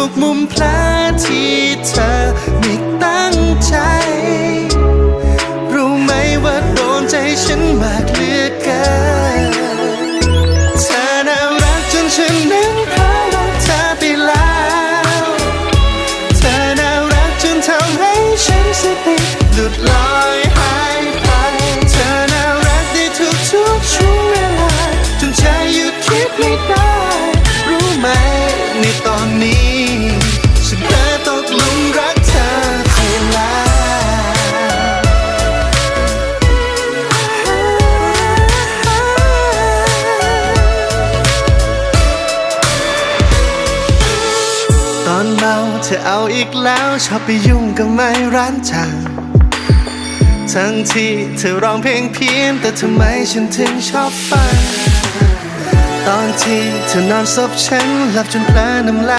ทุกมุมแผลที่เธอไม่ตั้งใจ รู้ไหมว่าโดนใจฉันมากเหลือเกินเธอน่ารักจนฉันนั้นเพลอรักเธอไปแล้ว เธอน่ารักจนทำให้ฉันสติหลุดลอยหายไป เธอน่ารักได้ทุกทุกๆช่วงเวลาจนใจหยุดคิดไม่ได้ รู้ไหมในตอนนี้ ตอนเมาเธอเอาอีกแล้วชอบไปยุ่งกับไม้ร้านจางทั้งที่เธอร้องเพลงเพี้ยนแต่ทำไมฉันถึงชอบฟังตอนที่เธอนอนซบฉันหลับจนเพลอน้ำลาย